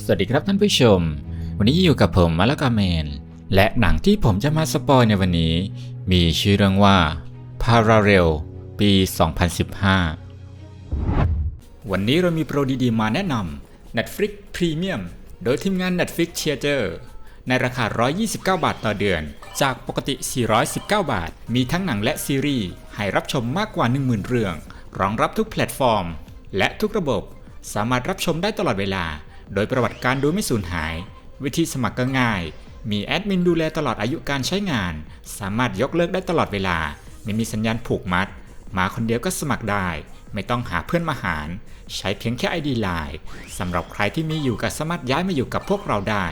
สวัสดีครับท่านผู้ชม วันนี้อยู่กับผมมาลกาเมน และหนังที่ผมจะมาสปอยในวันนี้ มีชื่อเรื่องว่า Parallel ปี 2015 วันนี้เรามีโปรดีๆมาแนะนำ Netflix Premium โดยทีมงาน Netflix Theater ในราคา 129 บาทต่อเดือน จากปกติ 419 บาท มีทั้งหนังและซีรีส์ ให้รับชมมากกว่า 10,000 เรื่อง รองรับทุกแพลตฟอร์ม และทุกระบบ สามารถรับชมได้ตลอดเวลา โดยประวัติการดูไม่สูญหาย วิธีสมัครก็ง่าย มีแอดมินดูแลตลอดอายุการใช้งาน สามารถยกเลิกได้ตลอดเวลา ไม่มีสัญญาณผูกมัด มาคนเดียวก็สมัครได้ ไม่ต้องหาเพื่อนมาหาร ใช้เพียงแค่ ID Line สำหรับใครที่มีอยู่ก็สามารถย้ายมาอยู่กับพวกเราได้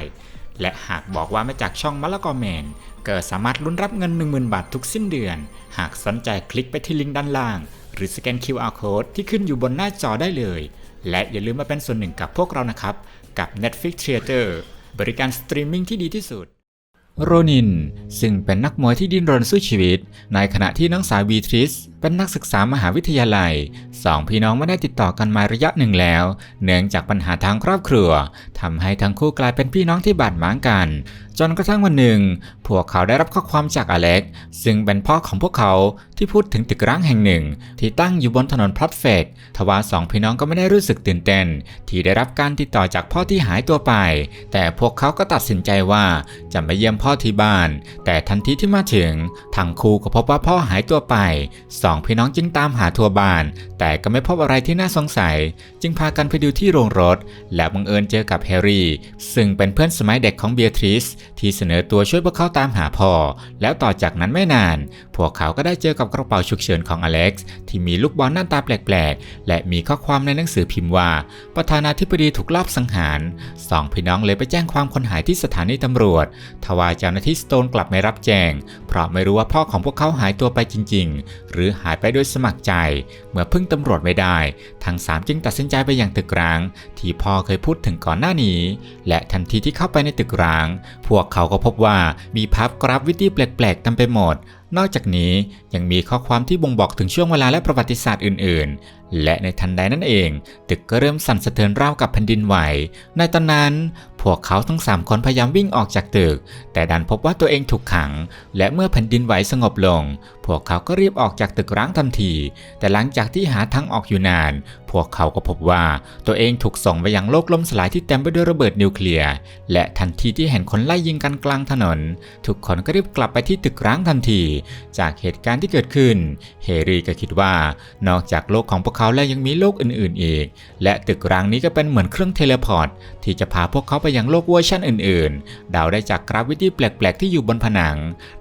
และหากบอกว่ามาจากช่องมะละกอแมนก็สามารถลุ้นรับเงิน 10,000 บาททุกสิ้นเดือน หากสนใจคลิกไปที่ลิงก์ด้านล่าง หรือสแกน QR Code ที่ขึ้นอยู่บนหน้าจอได้เลย และอย่าลืมมาเป็นส่วนหนึ่งกับพวกเรานะครับ กับ Netflix Theater บริการสตรีมมิ่งที่ดีที่สุด โรนิน ซึ่งเป็นนักมวยที่ดิ้นรนสู้ชีวิต ในขณะที่น้องสาวบีทริส เป็นนักศึกษามหาวิทยาลัยสองพี่น้องไม่ได้ติดต่อกันมาระยะหนึ่งแล้ว เนื่องจากปัญหาทางครอบครัวทำให้ทั้งคู่กลายเป็นพี่น้องที่บาดหมางกันจนกระทั่งวันหนึ่ง พวกเขาได้รับข้อความจากอเล็ก ซึ่งเป็นพ่อของพวกเขาที่พูดถึงตึกร้างแห่งหนึ่ง ที่ตั้งอยู่บนถนนพลัดเฟกทว่าสองพี่น้องก็ไม่ได้รู้สึกตื่นเต้น ที่ได้รับการติดต่อจากพ่อที่หายตัวไป แต่พวกเขาก็ตัดสินใจว่าจะมาเยี่ยมพ่อที่บ้าน แต่ทันทีที่มาถึงทั้งคู่ก็พบว่าพ่อหายตัวไปสองพี่น้องจึงตามหาทั่วบ้าน แต่ก็ไม่พบอะไรที่น่าสงสัย จึงพากันไปดูที่โรงรถ และบังเอิญเจอกับแฮร์รี่ ซึ่งเป็นเพื่อนสมัยเด็กของเบียทริสที่เสนอตัวช่วยพวกเขาตามหาพ่อ แล้วต่อจากนั้นไม่นาน พวกเขาก็ได้เจอกับกระเป๋าฉุกเฉินของอเล็กซ์ที่มีลูกบอลหน้าตาแปลกๆ และมีข้อความในหนังสือพิมพ์ว่า ประธานาธิบดีถูกลอบสังหารสองพี่น้องเลยไปแจ้งความคนหายที่สถานีตำรวจ ทว่าเจ้าหน้าที่สโตนกลับไม่รับแจ้ง เพราะไม่รู้ว่าพ่อของพวกเขาหายตัวไปจริง ๆ หรือหายไปโดยสมัครใจ เมื่อพึ่งตำรวจไม่ได้ ทั้งสามจึงตัดสินใจไปอยังตึกร้าง ที่พ่อเคยพูดถึงก่อนหน้านี้ และทันทีที่เข้าไปในตึกร้างพวกเขาก็พบว่ามีภาพกราฟวิธีแปลกๆเต็มไปหมด นอกจากนี้ยังมีข้อความที่บ่งบอกถึงช่วงเวลาและประวัติศาสตร์อื่นๆ และในทันใดนั่นเอง ตึกก็เริ่มสั่นสะเทือนราวกับแผ่นดินไหว ในตอนนั้น พวกเขาทั้งสามคนพยายามวิ่งออกจากตึก แต่ดันพบว่าตัวเองถูกขัง และเมื่อแผ่นดินไหวสงบลง พวกเขาก็รีบออกจากตึกร้างทันที แต่หลังจากที่หาทางออกอยู่นาน พวกเขาก็พบว่าตัวเองถูกส่งไปยังโลกล่มสลายที่เต็มไปด้วยระเบิดนิวเคลียร์ และทันทีที่เห็นคนไล่ยิงกันกลางถนน ทุกคนก็รีบกลับไปที่ตึกร้างทันที จากเหตุการณ์ที่เกิดขึ้น เฮรี่ก็คิดว่านอกจากโลกของพวกเขาแล้วยังมีโลกอื่นๆอีก และตึกร้างนี้ก็เป็นเหมือนเครื่องเทเลพอร์ตที่จะพาพวกเขาไปยังโลกเวอร์ชันอื่นๆ เดาได้จากกราฟวิตี้แปลกๆ ที่อยู่บนผนัง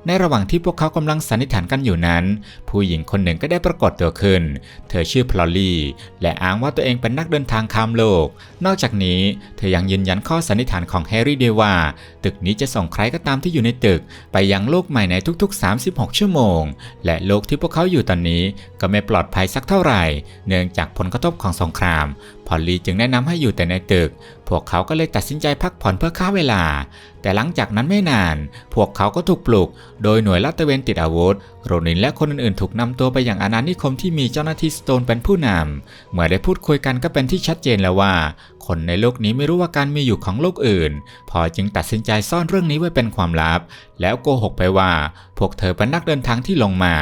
ในระหว่างที่พวกเขากำลังสันนิษฐานกันอยู่นั้น ผู้หญิงคนหนึ่งก็ได้ปรากฏตัวขึ้น เธอชื่อพลอลี่และอ้างว่าตัวเองเป็นนักเดินทางข้ามโลก นอกจากนี้เธอยังยืนยันข้อสันนิษฐานของแฮร์รี่ด้วยว่า ตึกนี้จะส่งใครก็ตามที่อยู่ในตึก ไปยังโลกใหม่ในทุก ๆ 36 ชั่วโมง และโลกที่พวกเขาอยู่ตอนนี้ก็ไม่ปลอดภัยสักเท่าไหร่เนื่องจากผลกระทบของสงคราม พอลลีจึงแนะนำให้อยู่แต่ในตึก พวกเขาก็เลยตัดสินใจพักผ่อนเพื่อฆ่าเวลา แต่หลังจากนั้นไม่นาน พวกเขาก็ถูกปลุก โดยหน่วยลาดตระเวนติดอาวุธ โรนินและคนอื่นๆ ถูกนำตัวไปอยังอาณานิคมที่มีเจ้าหน้าที่สโตนเป็นผู้นำเมื่อได้พูดคุยกันก็เป็นที่ชัดเจนแล้วว่า คนในโลกนี้ไม่รู้ว่าการมีอยู่ของโลกอื่น พอจึงตัดสินใจซ่อนเรื่องนี้ไว้เป็นความลับ แล้วโกหกไปว่า พวกเธอเป็นนักเดินทางที่ลงมา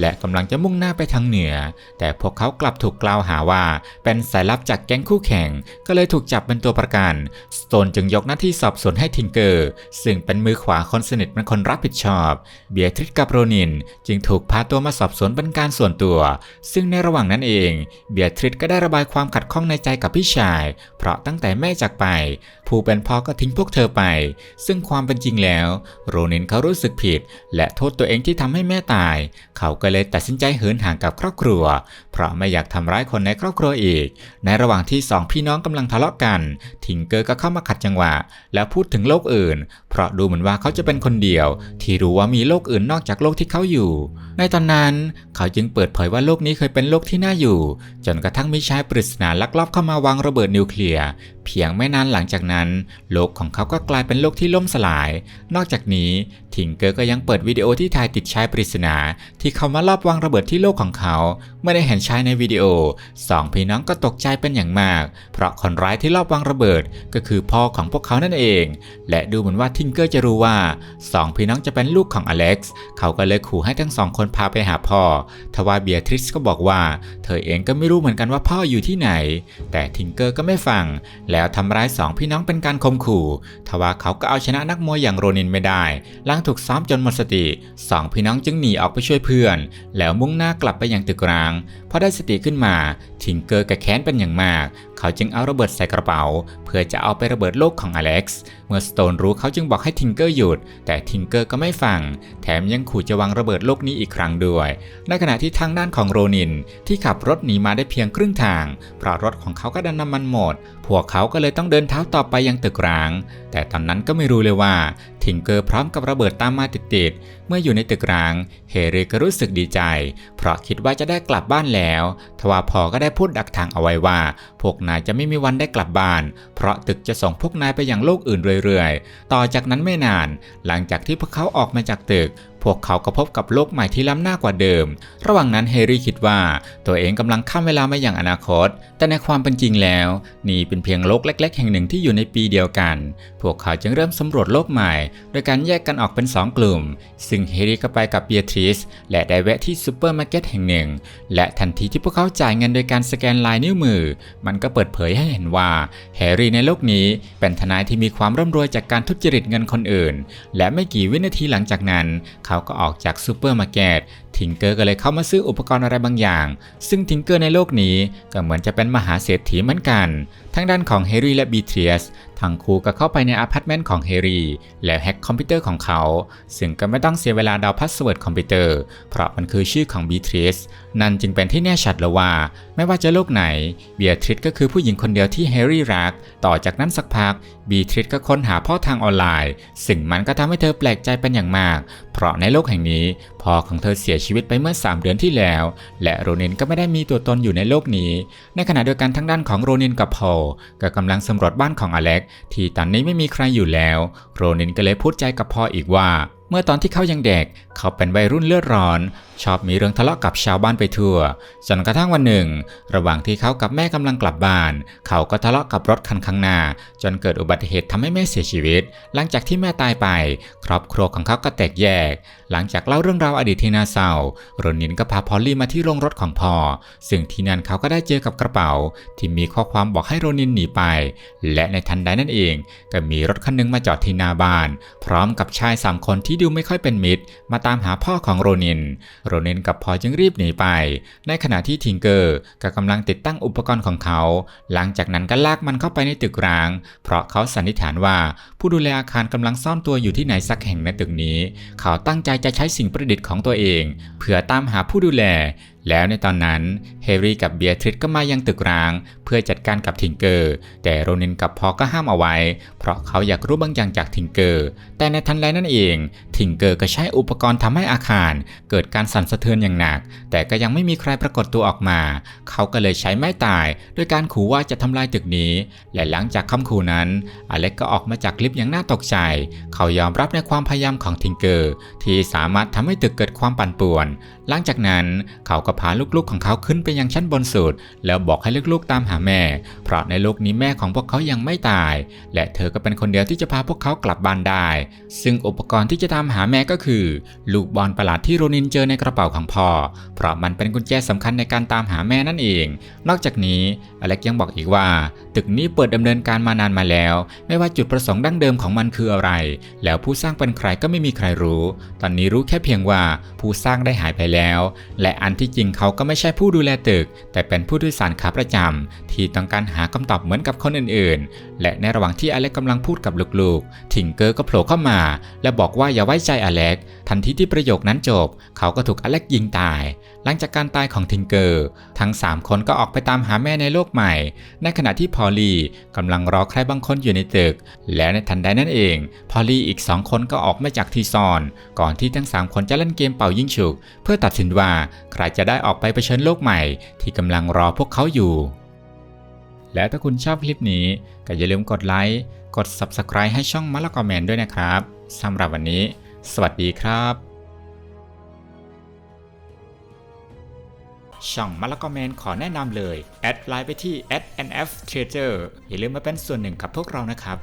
และกำลังจะมุ่งหน้าไปทางเหนือ แต่พวกเขากลับถูกกล่าวหาว่า เป็นสายลับจากแก๊งคู่แข่ง ก็เลยถูกจับเป็นตัวประกันสโตนจึงยกหน้าที่สอบสวนให้ทิงเกอร์ ซึ่งเป็นมือขวาคนสนิทเป็นคนรับผิดชอบ เบียทริสกับโรนิน จึงถูกพาตัวมาสอบสวนเป็นการส่วนตัว ซึ่งในระหว่างนั้นเอง เบียทริสก็ได้ระบายความขัดข้องในใจกับพี่ชาย เพราะตั้งแต่แม่จากไป ผู้เป็นพ่อก็ทิ้งพวกเธอไป ซึ่งความเป็นจริงแล้ว โรนินเขารู้สึกผิด และโทษตัวเองที่ทำให้แม่ตาย เขาก็เลยตัดสินใจเหินห่างกับครอบครัว เพราะไม่อยากทำร้ายคนในครอบครัวอีก ในระหว่างที่สองพี่น้องกำลังทะเลาะกัน ทิงเกอร์ก็เข้ามาขัดจังหวะ แล้วพูดถึงโลกอื่น เพราะดูเหมือนว่าเขาจะเป็นคนเดียว ที่รู้ว่ามีโลกอื่นนอกจากโลกที่เขาอยู่ ในตอนนั้น เขาจึงเปิดเผยว่าโลกนี้เคยเป็นโลกที่น่าอยู่ จนกระทั่งมีชายปริศนาลักลอบเข้ามาวางระเบิดนิวเคลียร์เพียงไม่นานหลังจากนั้น โลกของเขาก็กลายเป็นโลกที่ล่มสลาย นอกจากนี้ทิงเกอร์ก็ยังเปิดวิดีโอที่ถ่ายติดชายปริศนาที่เขามาลอบวางระเบิดที่โลกของเขาเมื่อได้เห็นชายในวิดีโอสองพี่น้องก็ตกใจเป็นอย่างมาก เพราะคนร้ายที่ลอบวางระเบิดก็คือพ่อของพวกเขานั่นเอง และดูเหมือนว่าทิงเกอร์จะรู้ว่าสองพี่น้องจะเป็นลูกของอเล็กซ์เขาก็เลยขู่ให้ทั้งสองคนพาไปหาพ่อทว่าเบียทริสก็บอกว่า เธอเองก็ไม่รู้เหมือนกันว่าพ่ออยู่ที่ไหน แต่ทิงเกอร์ก็ไม่ฟัง แล้วทำร้ายสองพี่น้องเป็นการข่มขู่ทว่าเขาก็เอาชนะนักมวยอย่างโรนินไม่ได้หลังถูกซ้อมจนหมดสติสองพี่น้องจึงหนีออกไปช่วยเพื่อน แล้วมุ่งหน้ากลับไปยังตึกร้างพอได้สติขึ้นมา ทิงเกอร์กระแค้นเป็นอย่างมากเขาจึงเอาระเบิดใส่กระเป๋า เพื่อจะเอาไประเบิดโลกของอเล็กซ์เมื่อสโตนรู้เขาจึงบอกให้ทิงเกอร์หยุด แต่ทิงเกอร์ก็ไม่ฟัง แถมยังขู่จะวางระเบิดโลกนี้อีกครั้งด้วย ในขณะที่ทางด้านของโรนิน ที่ขับรถหนีมาได้เพียงครึ่งทาง เพราะรถของเขาก็ดันน้ำมันหมด พวกเขาก็เลยต้องเดินเท้าต่อไปยังตึกร้าง แต่ตอนนั้นก็ไม่รู้เลยว่าทิงเกอร์พร้อมกับระเบิดตามมาติดๆเมื่ออยู่ในตึกร้าง เฮริก็รู้สึกดีใจ เพราะคิดว่าจะได้กลับบ้านแล้ว ว่าพอก็ได้พูดดักทางเอาไว้ว่า พวกนายจะไม่มีวันได้กลับบ้าน เพราะตึกจะส่งพวกนายไปยังโลกอื่นเรื่อยๆ ต่อจากนั้นไม่นาน หลังจากที่พวกเขาออกมาจากตึก พวกเขาก็พบกับโลกใหม่ที่ล้ำหน้ากว่าเดิม ระหว่างนั้นเฮรี่คิดว่าตัวเองกำลังข้ามเวลามาอย่างอนาคต แต่ในความเป็นจริงแล้ว นี่เป็นเพียงโลกเล็ก ๆ แห่งหนึ่งที่อยู่ในปีเดียวกัน พวกเขาจึงเริ่มสำรวจโลกใหม่ โดยการแยกกันออกเป็น 2 กลุ่ม ซึ่งเฮรี่ก็ไปกับเบียทริสและได้แวะที่ซูเปอร์มาร์เก็ตแห่งหนึ่ง และทันทีที่พวกเขาจ่ายเงินโดยการสแกนลายนิ้วมือ มันก็เปิดเผยให้เห็นว่าแฮร์รี่ในโลกนี้เป็นทนายที่มีความร่ำรวยจากการทุจริตเงินคนอื่น และไม่กี่วินาทีหลังจากนั้นเขาาก็ออกจากซูเปอร์มาร์เก็ตทิงเกอร์ก็เลยเข้ามาซื้ออุปกรณ์อะไรบางอย่าง ซึ่งทิงเกอร์ในโลกนี้ก็เหมือนจะเป็นมหาเศรษฐีเหมือนกัน ทั้งด้านของเฮรี่และบีเทรียสทั้งคู่ก็เข้าไปในอพาร์ตเมนต์ของเฮรี่แล้วแฮ็กคอมพิวเตอร์ของเขา ซึ่งก็ไม่ต้องเสียเวลาเดาพาสเวิร์ดคอมพิวเตอร์ เพราะมันคือชื่อของบีทริสนั่นจึงเป็นที่แน่ชัดแล้วว่า ไม่ว่าจะโลกไหนเบียทริสก็คือผู้หญิงคนเดียวที่แฮรี่รัก ต่อจากนั้นสักพักบีทริสก็ค้นหาพ่อทางออนไลน์สิ่งมันก็ทำให้เธอแปลกใจเป็นอย่างมาก เพราะในโลกแห่งนี้ พ่อของเธอเสียชีวิตไปเมื่อ 3 เดือนที่แล้ว และโรนินก็ไม่ได้มีตัวตนอยู่ในโลกนี้ ในขณะเดียวกันทั้งด้านของโรนินกับพอลก็กำลังสำรวจบ้านของอเล็ก ที่ตอนนี้ไม่มีใครอยู่แล้ว โรนินก็เลยพูดใจกับพออีกว่าเมื่อตอนที่เขายังเด็ก เขาเป็นวัยรุ่นเลือดร้อน ชอบมีเรื่องทะเลาะกับชาวบ้านไปทั่ว จนกระทั่งวันหนึ่ง ระหว่างที่เขากับแม่กำลังกลับบ้าน เขาก็ทะเลาะกับรถคันข้างหน้า จนเกิดอุบัติเหตุทำให้แม่เสียชีวิต หลังจากที่แม่ตายไป ครอบครัวของเขาก็แตกแยก หลังจากเล่าเรื่องราวอดีตที่น่าเศร้าโรนินก็พาพอลลี่มาที่โรงรถของพ่อ ซึ่งที่นั่นเขาก็ได้เจอกับกระเป๋า ที่มีข้อความบอกให้โรนินหนีไป และในทันใดนั่นเอง ก็มีรถคันหนึงมาจอดที่หน้าบ้าน พร้อมกับชายสามคนที่ดูไม่ค่อยเป็นมิตร มาตามหาพ่อของโรนิน โรนินกับพอจึงรีบหนีไป ในขณะที่ทิงเกอร์ก็กำลังติดตั้งอุปกรณ์ของเขา หลังจากนั้นก็ลากมันเข้าไปในตึกร้าง เพราะเขาสันนิษฐานว่าผู้ดูแลอาคารกำลังซ่อนตัวอยู่ที่ไหนสักแห่งในตึกนี้ เขาตั้งใจจะใช้สิ่งประดิษฐ์ของตัวเอง เพื่อตามหาผู้ดูแล แล้วในตอนนั้นเฮรี่กับเบียทริสก็มายังตึกร้าง เพื่อจัดการกับทิงเกอร์ แต่โรนินกับพอก็ห้ามเอาไว้ เพราะเขาอยากรู้บางอย่างจากทิงเกอร์ แต่ในทันใดนั่นเองทิงเกอร์ก็ใช้อุปกรณ์ทำให้อาคาร เกิดการสั่นสะเทือนอย่างหนัก แต่ก็ยังไม่มีใครปรากฏตัวออกมา เขาก็เลยใช้ไม้ตายด้วยการขู่ว่าจะทำลายตึกนี้ และหลังจากคำขู่นั้น อเล็กก็ออกมาจากลิฟต์อย่างน่าตกใจ เขายอมรับในความพยายามของทิงเกอร์ที่สามารถทำให้ตึกเกิดความปั่นป่วน หลังจากนั้นเขาก็พาลูกๆของเขาขึ้นไปยังชั้นบนสุด แล้วบอกให้ลูกๆตามหาแม่ เพราะในโลกนี้แม่ของพวกเขายังไม่ตาย และเธอก็เป็นคนเดียวที่จะพาพวกเขากลับบ้านได้ ซึ่งอุปกรณ์ที่จะตามหาแม่ก็คือ ลูกบอลประหลาดที่โรนินเจอในกระเป๋าของพ่อ เพราะมันเป็นกุญแจสำคัญในการตามหาแม่นั่นเอง นอกจากนี้อเล็กยังบอกอีกว่า ตึกนี้เปิดดำเนินการมานานมาแล้ว ไม่ว่าจุดประสงค์ดั้งเดิมของมันคืออะไร แล้วผู้สร้างเป็นใครก็ไม่มีใครรู้ ตอนนี้รู้แค่เพียงว่าผู้สร้างได้หายไปแล้ว และอันที่จริงเขาก็ไม่ใช่ผู้ดูแลตึก แต่เป็นผู้โดยสารขาประจำที่ต้องการหาคำตอบเหมือนกับคนอื่นๆ และในระหว่างที่อเล็กกำลังพูดกับลูกๆ ทิงเกอร์ก็โผล่เข้ามา และบอกว่าอย่าไว้ใจอเล็กทันทีที่ประโยคนั้นจบ เขาก็ถูกอเล็กยิงตาย หลังจากการตายของทิงเกอร์ ทั้ง 3 คนก็ออกไปตามหาแม่ในโลกใหม่ ในขณะที่พอลลี่กำลังรอใครบางคนอยู่ในตึก และในทันใดนั่นเอง พอลลี่อีก 2 คนก็ออกมาจากที่ซ่อน ก่อนที่ทั้ง 3 คนจะเล่นเกมเป่ายิงฉุก เพื่อตัดสินว่าใครจะได้ออกไปเผชิญโลกใหม่ ที่กำลังรอพวกเขาอยู่และถ้าคุณชอบคลิปนี้ ก็อย่าลืมกดไลค์ กด Subscribe ให้ช่องมะละกอแมนด้วยนะครับ สำหรับวันนี้ สวัสดีครับ ช่องมาละกอแมนขอแนะนำเลย แอดไลน์ไปที่ @nftrader อย่าลืมมาเป็นส่วนหนึ่งกับพวกเรานะครับ